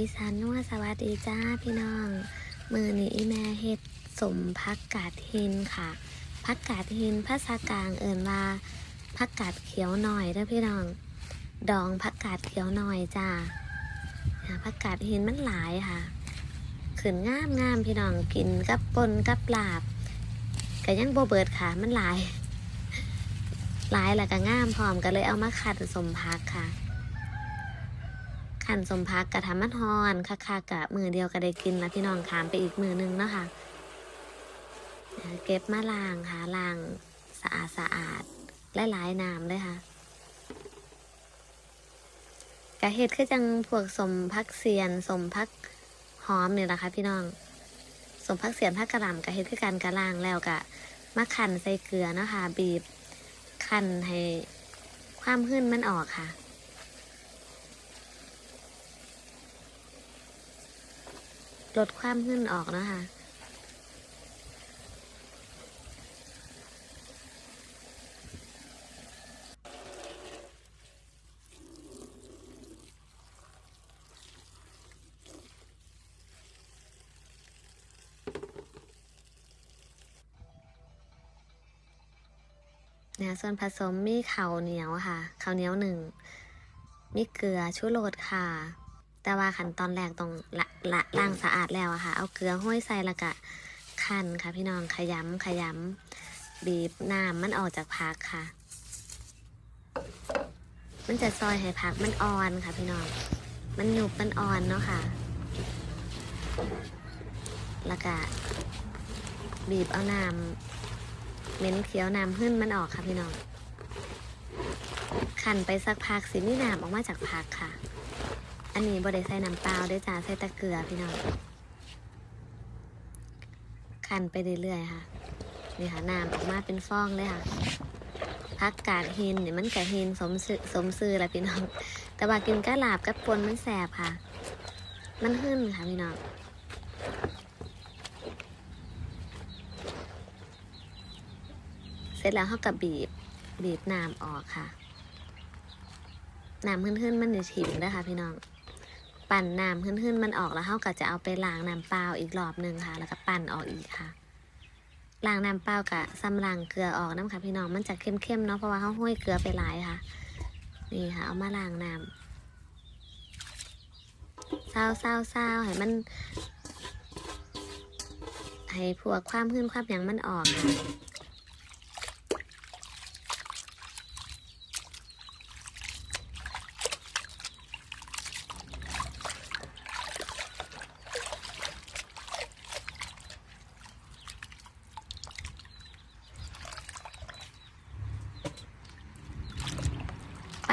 อีสานนัวสวัสดีจ้าพี่น้อง มือนี้อีแม่เฮ็ดสมพักกาดหินค่ะพักกาดหินภาษากลางเอิ่นว่าพักกาดเขียวหน่อยเด้อพี่น้อง ดองพักกาดเขียวหน่อยจ้าพักกาดหินมันหลายค่ะขืนงามงามพี่น้องกินกับปนกับลาบก็ยังโบเบิดค่ะมันหลาย หลายแล้วก็งามพร้อมกันเลยเอามาขัดสมพักค่ะ ขันสมพักกะทำมันฮอนค่ะค่ะกะมือเดียวก็ได้กินแล้วพี่น้องขามไปอีกมือนึงเนาะค่ะอ่าเก็บมาล้างค่ะล้างสะอาดสะอาดและหลายน้ำเลยค่ะกะเฮ็ดคือจังพวกสมพักเสียนสมพักหอมเนี่ยแหละคะ พี่น้อง สมพักเสียนพักกระหล่ำกะเฮ็ดคือกันกระล้างแล้วกะมาขันใส่เกลือเนาะค่ะบีบขันให้ความหื้นมันออกค่ะ ลดความหื่นออกนะคะเนี่ยส่วนผสมมีข้าวเหนียวค่ะข้าวเหนียวหนึ่งมีเกลือชูรสค่ะ แต่ว่าขั้นตอนแรกต้องละละล้างสะอาดแล้วอะค่ะ เอาเกลือห้อยใส่แล้วก็คั่นค่ะพี่น้องขยำขยำบีบน้ำมันออกจากผักค่ะ มันจะซอยให้ผักมันอ่อนค่ะพี่น้อง มันหนุบมันอ่อนเนาะค่ะ แล้วก็บีบเอาน้ำเม้นเคี้ยวน้ำหึ่นมันออกค่ะพี่น้องขันไปสักพักสิมีน้ำออกมาจากผักค่ะ อันนี้บดได้ใส่น้ำเปล่าด้วยจ้าใส่ตะเกลือพี่น้องขันไปเรื่อยๆค่ะนี่ค่ะน้ำออกมาเป็นฟองเลยค่ะพักกาดหินเนี่ยมันกะหินสมซื้อสมซื้อแหละพี่น้อง แต่ว่ากินกะหลาบกับปนมันแสบค่ะ มันหึ่นค่ะพี่น้องเสร็จแล้วเขากับบีบบีบน้ำออกค่ะน้ำขึ้นๆมันจะถิ่มนะคะพี่น้อง ปั่นน้ำขึ้นๆมันออกแล้วเขาก็จะเอาไปล้างน้ำเปล่าอีกรอบหนึ่งค่ะ แล้วก็ปั่นออกอีกค่ะล้างน้ำเปล่ากะซ้ำล้างเกลือออกน้ำค่ะพี่น้องมันจะเข้มๆเนาะเพราะว่าเขาห้อยเกลือไปหลายค่ะ นี่ค่ะ เอามาล้างน้ำเศร้าเศร้าเศร้าให้มัน ให้พวกความขึ้นความหยังมันออกค่ะ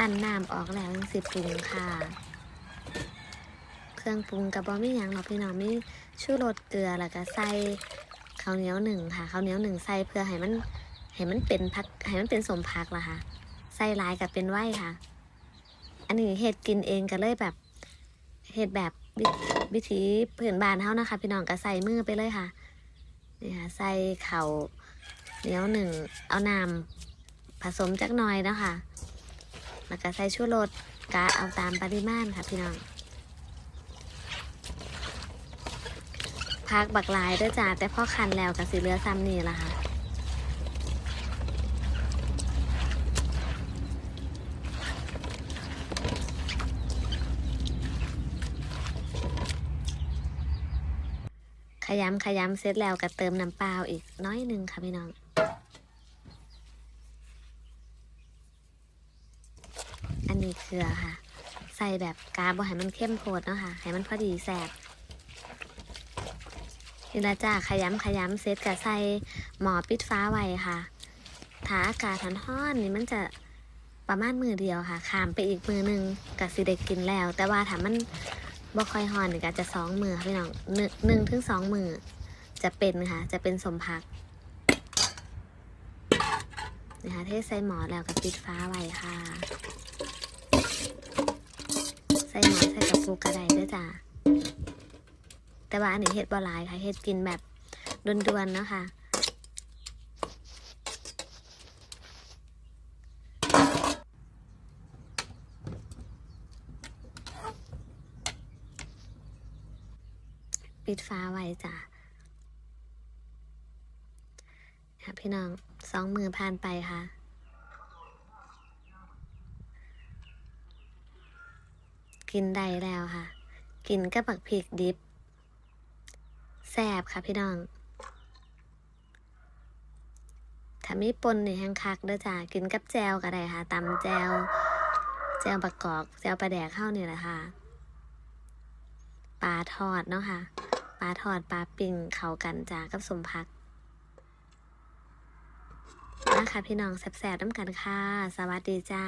ปั่นน้ำออกแล้วยังสิปรุงค่ะ เครื่องปรุงกับบอไม่ยังหรอกพี่น้องไม่ชูรสเกลือแล้วก็ใส่ข้าวเหนียวหนึ่งค่ะข้าวเหนียวหนึ่งใส่เพื่อให้มันให้มันเป็นพักให้มันเป็นสมพักละค่ะใส่ลายกับเป็นไหวค่ะ อันนี้เห็ดกินเองก็เลยแบบเห็ดแบบวิธีพื้นบานเท่านะคะ พี่น้องก็ใส่มือไปเลยค่ะนี่ค่ะใส่เข่าวเหนียวหนึ่งเอาน้ำผสมจักหน่อยนะคะ แล้วก็ใส่ชูรสกะเอาตามปริมาณค่ะพี่น้องพักบักลายด้วยจ้าแต่พอคันแล้วกับสีเลือซ้ำนี่ละค่ะขยำขยำเสร็จแล้วก็เติมน้ำเปล่าอีกน้อยหนึ่งค่ะพี่น้องันนี้เกลือค่ะ ใส่แบบกาบอให้มันเข้มโพดเนาะค่ะ ให้มันพอดีแสบนี่ละจ้าขยำขยำเซตกับใส่หมอปิดฟ้าไว้ค่ะถ้าอากาศทันห้อนนี่มันจะประมาณมือเดียวค่ะขามไปอีกมือหนึ่งกับสิเด็กกินแล้ว แต่ว่าถ้ามันบ่ค่อยหอนนี่ก็จะสองมือค่ะพี่น้องหนึ่งหนึ่งถึงสองมือจะเป็นค่ะ จะเป็นสมพักนะคะเทใส่หมอแล้วก็ปิดฟ้าไว้ค่ะ ส่หมอใส่กับปูกระไดด้วยจ้ะแต่ว่าอันนี้เห็ดบอลายค่ะเห็ดกินแบบดวนๆเนาะค่ะปิดฟ้าไว้จ้ะค่ะพี่น้องสองมือผ่านไปค่ะ กินได้แล้วค่ะ กินกับบักพริกดิบแซ่บค่ะพี่น้องถ้ามีปนนี่แห้งคักเด้อจ้ากินกับแจวก็ได้ค่ะตำแจวแจวบักกอกแจวปลาแดกเข้านี่แหละค่ะปลาทอดเนาะค่ะปลาทอดปลาปิ้งเข้ากันจ้ากับสมพักมาค่ะพี่น้องแซ่บๆน้ำกันค่ะ สวัสดีจ้า